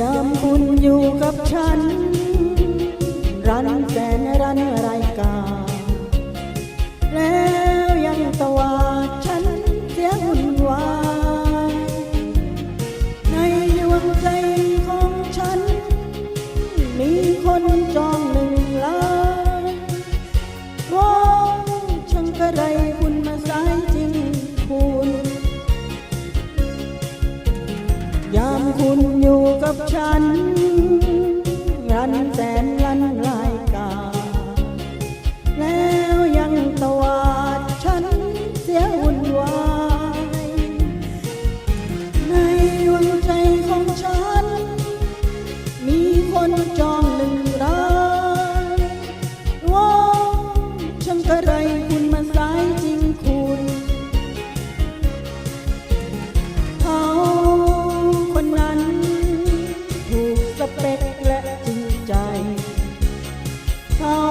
ยามคุณอยู่กับฉัน รันแสนรันรายกา แล้วยังตวาดฉันเสียหุ่นวายในดวงใจของฉัน มีคนจอ น รันแสน เขา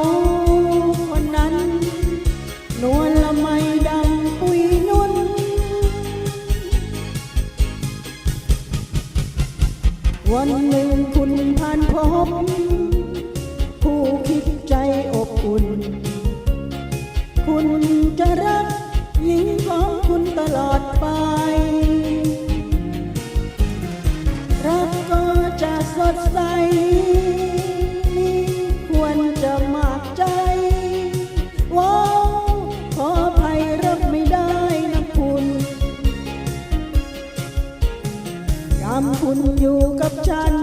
นนั้น นวลละไมดำปุยนุ่น วันหนึ่งคุณผ่านพบ อยู่กับฉัน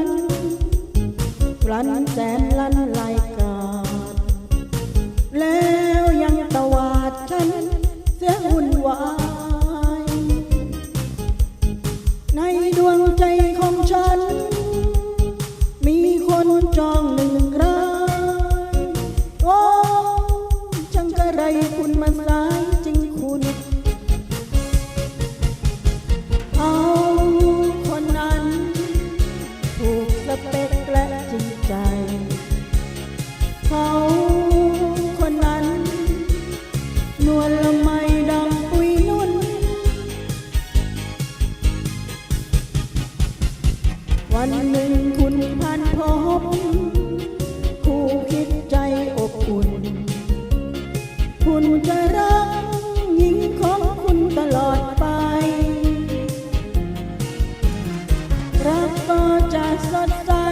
รันแสนลันไายกาดแล้วยังตวาดฉันเสียหุ่นวายในดวงใจ that's not fine.